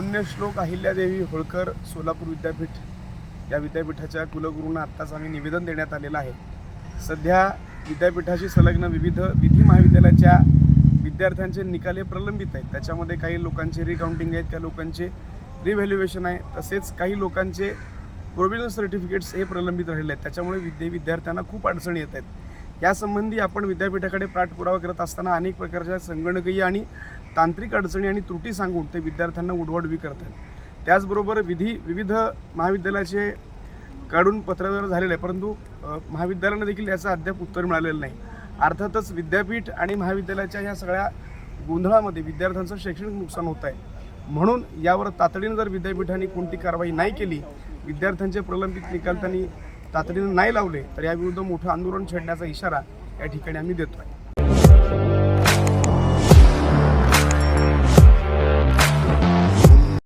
पुण्यश्लोक अहिल्यादेवी होळकर सोलापूर विद्यापीठ या विद्यापीठाच्या कुलगुरूंना आत्ताच आम्ही निवेदन देण्यात आलेलं आहे. सध्या विद्यापीठाशी संलग्न विविध विधी महाविद्यालयाच्या विद्यार्थ्यांचे निकाल हे प्रलंबित आहेत. त्याच्यामध्ये काही लोकांचे रिकाउंटिंग आहेत काही लोकांचे रिव्हॅल्युएशन आहे. तसेच काही लोकांचे प्रोव्हिजन सर्टिफिकेट्स हे प्रलंबित राहिले आहेत. त्याच्यामुळे विद्या विद्यार्थ्यांना खूप अडचणी येत आहेत. यासंबंधी आपण विद्यापीठाकडे पाठपुरावा करत असताना अनेक प्रकारच्या संगणकीय आणि तांत्रिक अडचणी आणि त्रुटी सांगून ते विद्यार्थ्यांना उडवाडवी करतात. त्याचबरोबर विधी विविध महाविद्यालयाचे काढून पत्रव्यवहार झालेले आहे परंतु अ, महाविद्यालयानं देखील याचं अद्याप उत्तर मिळालेलं नाही. अर्थातच विद्यापीठ आणि महाविद्यालयाच्या ह्या सगळ्या गोंधळामध्ये विद्यार्थ्यांचं शैक्षणिक नुकसान होत आहे. म्हणून यावर तातडीनं जर विद्यापीठाने कोणती कारवाई नाही केली विद्यार्थ्यांचे प्रलंबित निकाल त्यांनी तातडीनं नाही लावले तर याविरुद्ध मोठं आंदोलन छेडण्याचा इशारा या ठिकाणी आम्ही देतो आहे